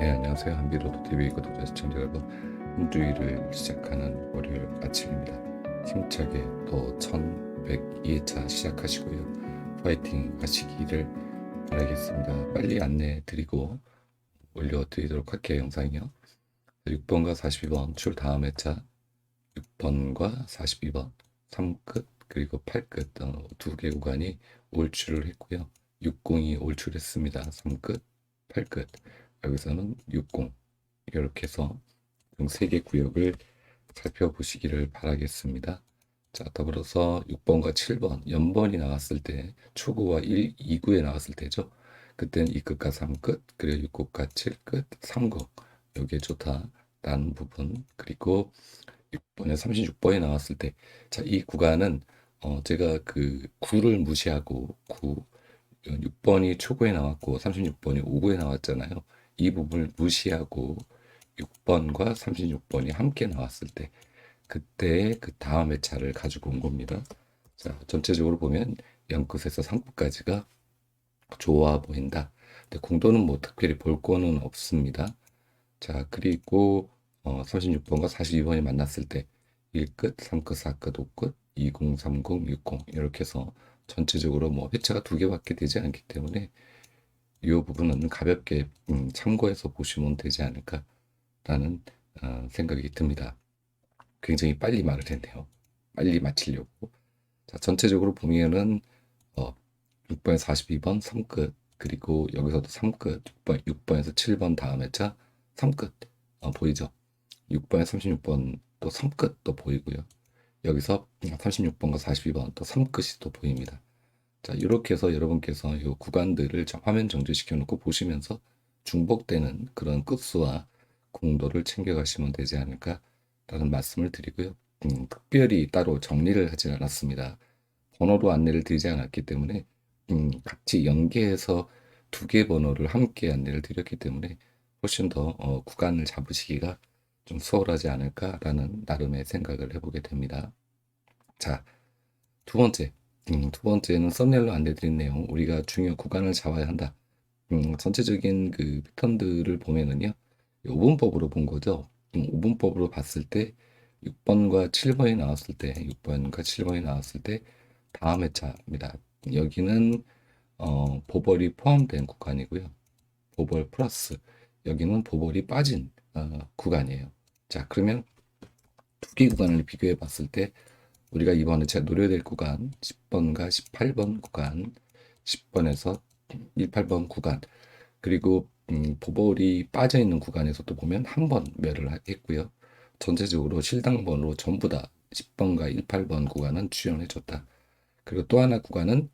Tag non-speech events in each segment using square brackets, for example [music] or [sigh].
네, 안녕하세요. 한비로드 TV 구독자 시청자 여러분. 한 주일을 시작하는 월요일 아침입니다. 힘차게 또 1102회차 시작하시고요. 파이팅 하시기를 바라겠습니다. 빨리 안내 드리고 올려드리도록 할게요. 영상이요. 6번과 42번 출 다음 회차 6번과 42번 3끝 그리고 8끝 어, 두개 구간이 올출을 했고요. 60이 올출했습니다. 3끝, 8끝. 여기서는 60 이렇게 해서 총 3개 구역을 살펴보시기를 바라겠습니다. 자, 더불어서 6번과 7번 연번이 나왔을 때 초구와 1, 2구에 나왔을 때죠. 그때는 2끝과 3끝, 그리고 6끝과 7끝, 3구 여기에 좋다라는 부분 그리고 6번에 36번이 나왔을 때 자, 이 구간은 어, 제가 그 9를 무시하고 9 6번이 초구에 나왔고 36번이 5구에 나왔잖아요. 이 부분을 무시하고 6번과 36번이 함께 나왔을 때 그때 그 다음 회차를 가지고 온 겁니다. 자, 전체적으로 보면 0끝에서 3끝까지가 좋아 보인다. 근데 공도는 뭐 특별히 볼 거는 없습니다. 자, 그리고 어, 36번과 42번이 만났을 때 1끝, 3끝, 4끝, 5끝, 20, 30, 60 이렇게 해서 전체적으로 뭐 회차가 두 개밖에 되지 않기 때문에 이 부분은 가볍게 음, 참고해서 보시면 되지 않을까라는 어, 생각이 듭니다. 굉장히 빨리 말을 했네요. 빨리 마치려고. 자, 전체적으로 보면은 어, 6번에서 42번 3끝 그리고 여기서도 3끝 6번, 6번에서 7번 다음 회차 3끝 어, 보이죠? 6번에 36번 또 3끝 또 보이고요. 여기서 36번과 42번 또 3끝이 또 보입니다. 자, 이렇게 해서 여러분께서 이 구간들을 좀 화면 정지시켜 놓고 보시면서 중복되는 그런 끝수와 공도를 챙겨가시면 되지 않을까라는 말씀을 드리고요. 음, 특별히 따로 정리를 하진 않았습니다. 번호로 안내를 드리지 않았기 때문에 음, 같이 연계해서 두 개 번호를 함께 안내를 드렸기 때문에 훨씬 더 어, 구간을 잡으시기가 좀 수월하지 않을까라는 나름의 생각을 해보게 됩니다. 자, 두 번째. 음, 두 번째는 썸네일로 안내드린 내용. 우리가 중요 구간을 잡아야 한다. 음, 전체적인 그 패턴들을 보면은요. 5분법으로 본 거죠. 음, 5분법으로 봤을 때 6번과 7번이 나왔을 때, 6번과 7번이 나왔을 때 다음 회차입니다. 여기는 어, 보벌이 포함된 구간이고요. 보벌 플러스 여기는 보벌이 빠진 어, 구간이에요. 자, 그러면 두 개 구간을 비교해 봤을 때 우리가 이번에 제가 노려야 될 구간 10번과 18번 구간 10번에서 18번 구간 그리고 음, 보벌이 빠져 있는 구간에서도 보면 한번 멸을 했고요. 전체적으로 실당번으로 전부 다 10번과 18번 구간은 출연해 줬다. 그리고 또 하나 구간은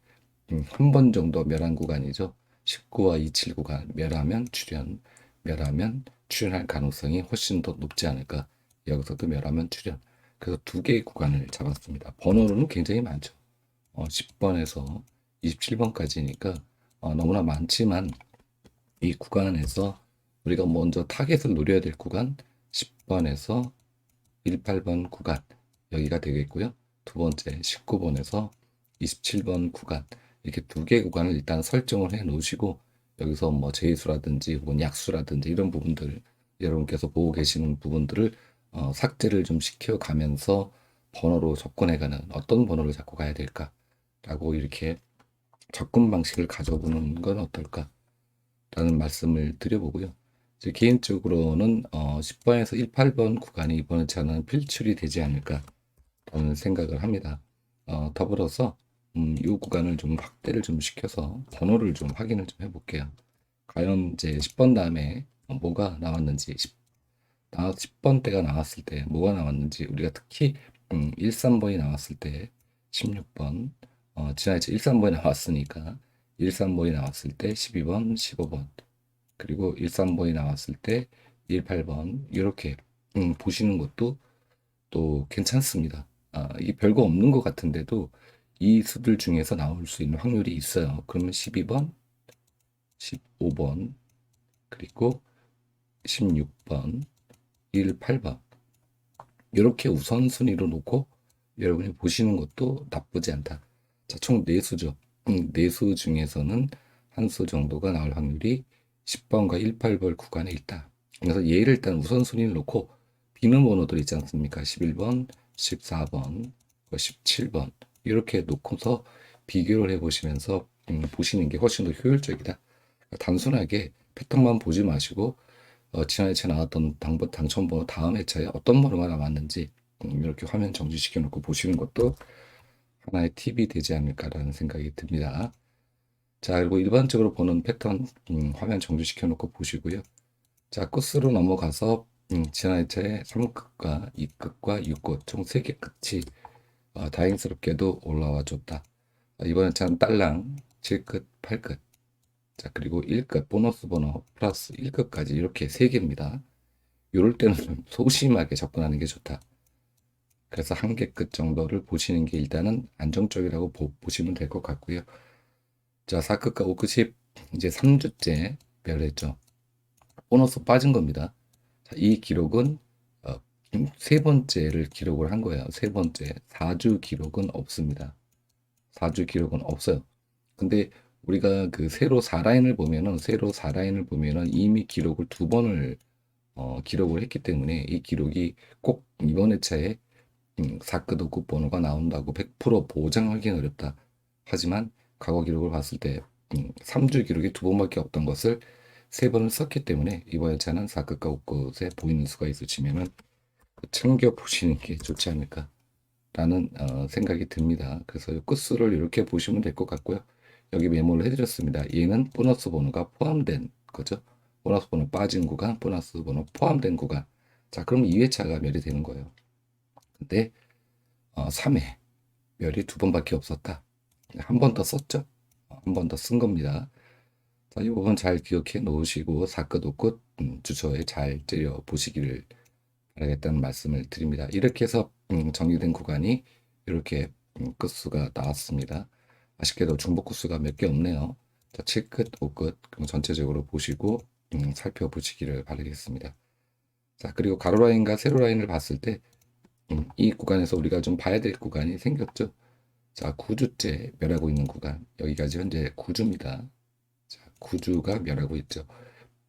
음, 한번 정도 멸한 구간이죠. 19와 27 구간 멸하면 출연, 멸하면 출연할 가능성이 훨씬 더 높지 않을까. 여기서도 멸하면 출연. 그래서 두 개의 구간을 잡았습니다. 번호로는 굉장히 많죠. 어, 10번에서 27번까지니까 어, 너무나 많지만 이 구간에서 우리가 먼저 타겟을 노려야 될 구간 10번에서 18번 구간 여기가 되겠고요. 두 번째 19번에서 27번 구간 이렇게 두개 구간을 일단 설정을 해 놓으시고 여기서 뭐 제수라든지 혹은 약수라든지 이런 부분들 여러분께서 보고 계시는 부분들을 어, 삭제를 좀 시켜가면서 번호로 접근해가는 어떤 번호를 잡고 가야 될까라고 이렇게 접근 방식을 가져보는 건 어떨까 라는 말씀을 드려보고요. 제 개인적으로는 어, 10번에서 18번 구간이 이번 차는 필출이 되지 않을까라는 생각을 합니다. 어, 더불어서 음, 이 구간을 좀 확대를 좀 시켜서 번호를 좀 확인을 좀 해볼게요. 과연 이제 10번 다음에 뭐가 나왔는지 10, 나 10번 대가 나왔을 때 뭐가 나왔는지 우리가 특히 음, 1, 3번이 나왔을 때 16번 어, 지난 이제 1, 3번이 나왔으니까 1, 3번이 나왔을 때 12번, 15번 그리고 1, 3번이 나왔을 때 1, 8번 이렇게 음, 보시는 것도 또 괜찮습니다. 아, 이 별거 없는 것 같은데도 이 수들 중에서 나올 수 있는 확률이 있어요. 그러면 12번, 15번, 그리고 16번, 1, 8번. 이렇게 우선순위로 놓고 여러분이 보시는 것도 나쁘지 않다. 자, 총 4수죠. 음, 4수 중에서는 한 수 정도가 나올 확률이 10번과 18번 구간에 있다. 그래서 얘를 일단 우선순위를 놓고 비는 번호들 있지 않습니까? 11번, 14번, 17번 이렇게 놓고서 비교를 해보시면서 음, 보시는 게 훨씬 더 효율적이다. 단순하게 패턴만 보지 마시고 어, 지난 회차에 나왔던 당, 당첨번호 다음 회차에 어떤 번호가 나왔는지 음, 이렇게 화면 정지시켜 놓고 보시는 것도 하나의 팁이 되지 않을까라는 생각이 듭니다. 자, 그리고 일반적으로 보는 패턴 음, 화면 정지시켜 놓고 보시고요. 자, 코스로 넘어가서 음, 지난 회차에 3끝과 2끝과 6끝 총 3개 끝이 어, 다행스럽게도 올라와 줬다. 아, 이번 회차는 딸랑 7끝, 8끝 자, 그리고 1끝 보너스 번호 플러스 1끝까지 이렇게 3개입니다. 이럴 때는 좀 소심하게 접근하는 게 좋다. 그래서 한 개 끝 정도를 보시는 게 일단은 안정적이라고 보, 시면 될 것 같고요. 자, 4끝과 5끝이 이제 3주째 멸했죠. 보너스 빠진 겁니다. 자, 이 기록은 어, 세 번째를 기록을 한 거예요. 세 번째. 4주 기록은 없습니다. 4주 기록은 없어요. 근데 우리가 그 세로 4라인을 보면은 세로 4라인을 보면은 이미 기록을 두 번을 어, 기록을 했기 때문에 이 기록이 꼭 이번 회차에 음, 4끝 5끝 번호가 나온다고 100% 보장하기는 어렵다. 하지만 과거 기록을 봤을 때 음, 3주 기록이 두 번밖에 없던 것을 세 번을 썼기 때문에 이번 회차는 4끝과 5끝에 보이는 수가 있으시면은 챙겨 보시는 게 좋지 않을까 라는 어, 생각이 듭니다. 그래서 끝수를 이렇게 보시면 될 것 같고요. 여기 메모를 해드렸습니다. 얘는 보너스 번호가 포함된 거죠. 보너스 번호 빠진 구간, 보너스 번호 포함된 구간. 자, 그럼 2회차가 멸이 되는 거예요. 근데 어, 3회 멸이 두 번밖에 없었다. 한 번 더 썼죠. 한 번 더 쓴 겁니다. 자, 이 부분 잘 기억해 놓으시고 사끝 오끝 음, 주소에 잘 째려 보시기를 바라겠다는 말씀을 드립니다. 이렇게 해서 음, 정리된 구간이 이렇게 음, 끝수가 나왔습니다. 아쉽게도 중복 구수가 몇 개 없네요. 자, 7끝, 5끝 전체적으로 보시고 음, 살펴보시기를 바라겠습니다. 자, 그리고 가로 라인과 세로 라인을 봤을 때, 음, 이 구간에서 우리가 좀 봐야 될 구간이 생겼죠. 자, 9주째 멸하고 있는 구간. 여기까지 현재 9주입니다. 자, 9주가 멸하고 있죠.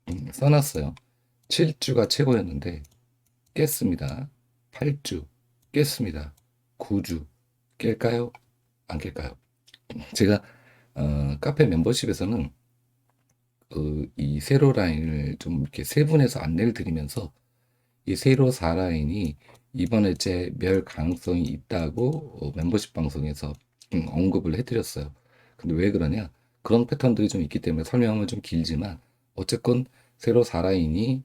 음, 써놨어요. 7주가 최고였는데, 깼습니다. 8주, 깼습니다. 9주, 깰까요? 안 깰까요? 제가 어, 카페 멤버십에서는 그이 세로 라인을 좀 이렇게 세분해서 안내를 드리면서 이 세로 4라인이 이번에 제 멸 가능성이 있다고 어, 멤버십 방송에서 음, 언급을 해드렸어요. 근데 왜 그러냐? 그런 패턴들이 좀 있기 때문에 설명은 좀 길지만 어쨌건 세로 4라인이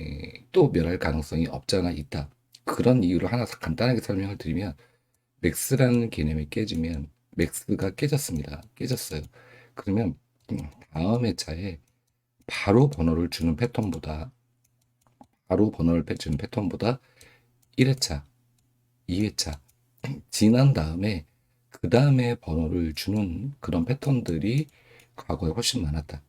에, 또 멸할 가능성이 없잖아 있다. 그런 이유를 하나 간단하게 설명을 드리면 맥스라는 개념이 깨지면 맥스가 깨졌습니다. 깨졌어요. 그러면 음, 다음 회차에 바로 번호를 주는 패턴보다 바로 번호를 주는 패턴보다 1회차, 2회차 [clears throat] 지난 다음에 그 다음에 번호를 주는 그런 패턴들이 과거에 훨씬 많았다.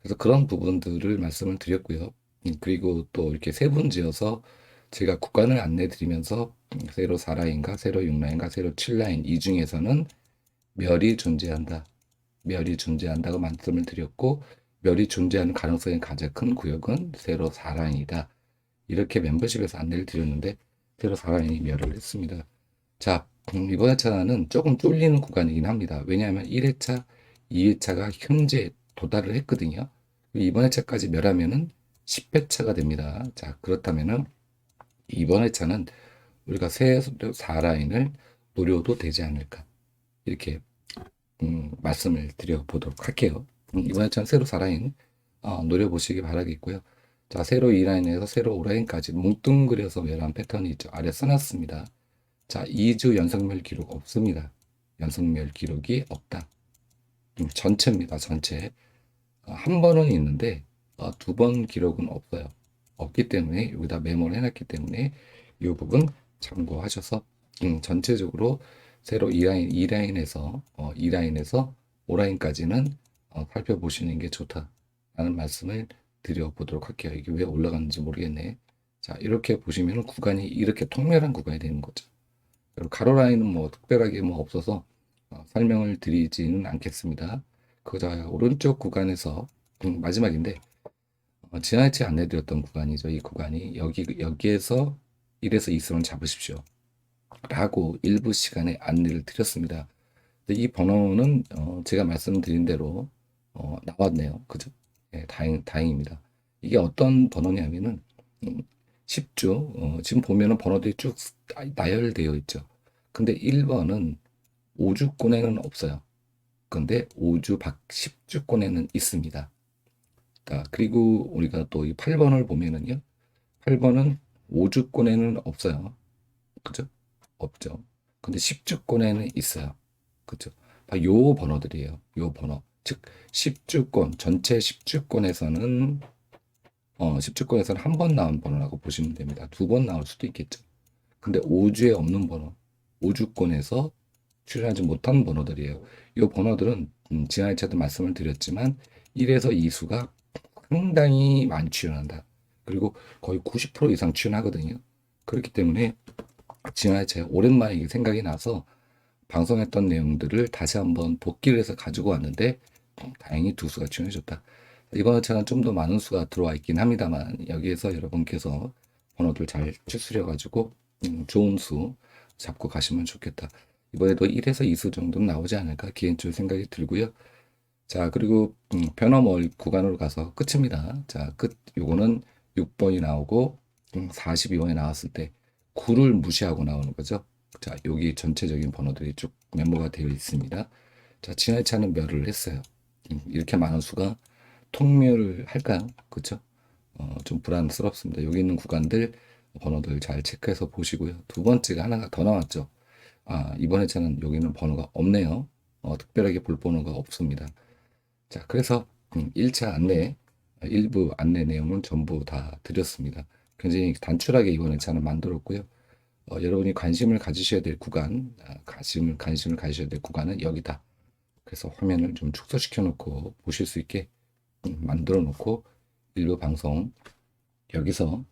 그래서 그런 부분들을 말씀을 드렸고요. 음, 그리고 또 이렇게 세분지어서 제가 구간을 안내 드리면서 음, 세로 4라인과 세로 6라인과 세로 7라인 이 중에서는 멸이 존재한다. 멸이 존재한다고 말씀을 드렸고 멸이 존재하는 가능성이 가장 큰 구역은 세로 4라인이다. 이렇게 멤버십에서 안내를 드렸는데 세로 4라인이 멸을 했습니다. 자, 음, 이번 회차는 조금 뚫리는 구간이긴 합니다. 왜냐하면 1회차, 2회차가 현재 도달을 했거든요. 이번 회차까지 멸하면은 10회차가 됩니다. 자, 그렇다면은 이번 회차는 우리가 세 4라인을 노려도 되지 않을까. 이렇게 음, 말씀을 드려보도록 할게요. 음, 이번 회차는 세로 4라인 어, 노려보시기 바라겠고요. 자, 세로 2라인에서 세로 5라인까지 뭉뚱그려서 멸한 패턴이 있죠. 아래 써놨습니다. 자, 2주 연속멸 기록 없습니다. 연속멸 기록이 없다. 음, 전체입니다. 전체. 어, 한 번은 있는데 어, 두번 기록은 없어요. 없기 때문에 여기다 메모를 해놨기 때문에 이 부분 참고하셔서 음, 전체적으로 세로 2라인, 2라인에서 어, 2라인에서 5라인까지는 어, 살펴보시는 게 좋다라는 말씀을 드려보도록 할게요. 이게 왜 올라가는지 모르겠네. 자, 이렇게 보시면 구간이 이렇게 통렬한 구간이 되는 거죠. 그리고 가로 라인은 뭐 특별하게 뭐 없어서 어, 설명을 드리지는 않겠습니다. 그자 오른쪽 구간에서 음, 마지막인데 어, 지나치 안내드렸던 구간이죠. 이 구간이 여기 여기에서 1에서 2수는 잡으십시오. 라고 일부 시간에 안내를 드렸습니다. 이 번호는 어, 제가 말씀드린 대로 어, 나왔네요. 그죠? 예, 다행 다행입니다. 이게 어떤 번호냐면은 음, 10주 어, 지금 보면은 번호들이 쭉 나열되어 있죠. 근데 1번은 5주권에는 없어요. 근데 5주 밖 10주권에는 있습니다. 자, 그리고 우리가 또 이 8번을 보면은요. 8번은 5주권에는 없어요. 그죠? 없죠. 근데 10주권에는 있어요. 그죠? 아, 요 번호들이에요. 요 번호. 즉 10주권, 전체 10주권에서는 어, 10주권에서는 한 번 나온 번호라고 보시면 됩니다. 두 번 나올 수도 있겠죠. 근데 5주에 없는 번호, 5주권에서 출연하지 못한 번호들이에요. 이 번호들은 음, 지난주에도 말씀을 드렸지만 1에서 2수가 상당히 많이 출연한다. 그리고 거의 90% 이상 출연하거든요. 그렇기 때문에 지난주에 오랜만에 이게 생각이 나서 방송했던 내용들을 다시 한번 복기를 해서 가지고 왔는데 다행히 두 수가 출연해줬다. 이번 회차는 좀 더 많은 수가 들어와 있긴 합니다만 여기에서 여러분께서 번호들 잘 추스려 가지고 좋은 수 잡고 가시면 좋겠다. 이번에도 1에서 2수 정도는 나오지 않을까 개인적으로 생각이 들고요. 자 그리고 음, 변화몰 구간으로 가서 끝입니다. 자 끝 요거는 6번이 나오고 음, 42번이 나왔을 때 9를 무시하고 나오는 거죠. 자 여기 전체적인 번호들이 쭉 메모가 되어 있습니다. 자 지난 차는 멸을 했어요. 음, 이렇게 많은 수가 통멸을 할까요? 그렇죠? 어, 좀 불안스럽습니다. 여기 있는 구간들 번호들 잘 체크해서 보시고요. 두 번째가 하나가 더 나왔죠. 아, 이번 회차는 여기는 번호가 없네요. 어, 특별하게 볼 번호가 없습니다. 자, 그래서 음, 1차 안내, 일부 안내 내용은 전부 다 드렸습니다. 굉장히 단출하게 이번 회차는 만들었고요. 어, 여러분이 관심을 가지셔야 될 구간, 아, 관심을, 관심을 가지셔야 될 구간은 여기다. 그래서 화면을 좀 축소시켜 놓고 보실 수 있게 음, 만들어 놓고 일부 방송 여기서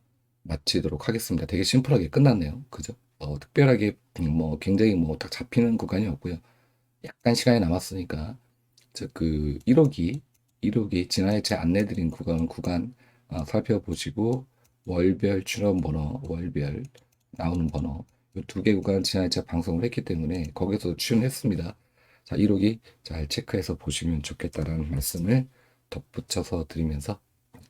마치도록 하겠습니다. 되게 심플하게 끝났네요. 그죠? 어, 특별하게 음, 뭐 굉장히 뭐 딱 잡히는 구간이 없고요. 약간 시간이 남았으니까 저그 1호기 1호기 지난해 제 안내드린 구간 구간 어, 살펴보시고 월별 출연 번호 월별 나오는 번호 이 두 개 구간 지난해 제 방송을 했기 때문에 거기서 출연했습니다. 자 1호기 잘 체크해서 보시면 좋겠다라는 말씀을 덧붙여서 드리면서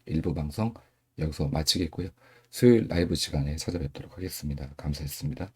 일부 방송 여기서 마치겠고요. 수요일 라이브 시간에 찾아뵙도록 하겠습니다. 감사했습니다.